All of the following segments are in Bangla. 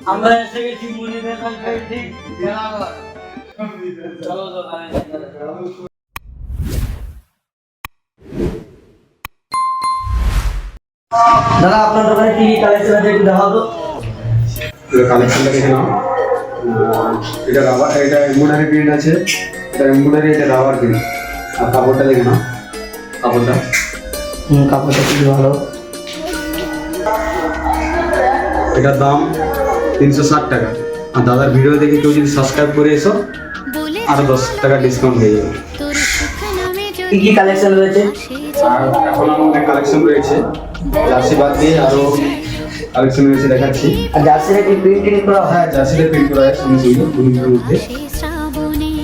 আমরা এসে গেছি ঠিক বেড়াবার চলো তো দাদা আপনার দোকানে কি কি কালেকশন আছে একটু দেখাও তো। কালেকশনটা দেখে নাও। এটা রাবার এটা এমব্রয়ডারি প্রিন্ট আছে। এটা এমব্রয়ডারি এটা রাবার প্রিন্ট আর কাপড়টা দেখে নাও। কাপড়টা। হুম কাপড়টা খুবই ভালো। এটার দাম তিনশো ষাট টাকা। আর দাদার ভিডিও দেখে কেউ যদি সাবস্ক্রাইব করে এসো আরও দশ টাকা ডিসকাউন্ট হয়ে যাবে। কি কি কালেকশন রয়েছে? আর এখন আমাদের কালেকশন রয়েছে। জার্সি বাদ দিয়ে আরও কালেকশন রয়েছে দেখাচ্ছি। আর জার্সিটা কি প্রিন্টিং করা হয়? হ্যাঁ জার্সিতে প্রিন্ট করা হয় সঙ্গে সঙ্গে দু মধ্যে।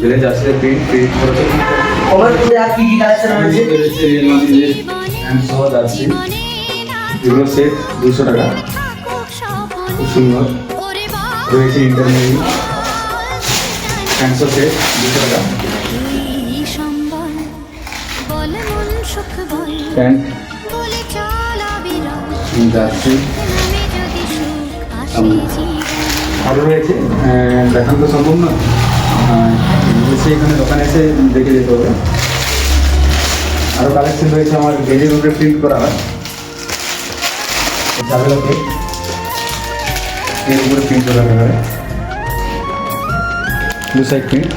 দিলে জার্সিতে প্রিন্ট প্রিন্ট করেছে। ওভার মধ্যে আর কি কি কালেকশন রয়েছে? রয়েছে রিয়েল মাদিদের হ্যান্ড সহ জার্সি। এগুলো সেট দুশো টাকা। খুব সুন্দর। রয়েছে ইন্টারমিডিয়েট হ্যান্ডসো সেট দুশো টাকা প্যান্ট জার্সি আরও রয়েছে দেখান তো সম্ভব না এসে এখানে দোকানে এসে দেখে যেতে হবে। আরও কালেকশন রয়েছে আমার গেজের উপরে প্রিন্ট করা হয়। জাভেলাতে এর উপরে প্রিন্ট করা হয় দু সাইড প্রিন্ট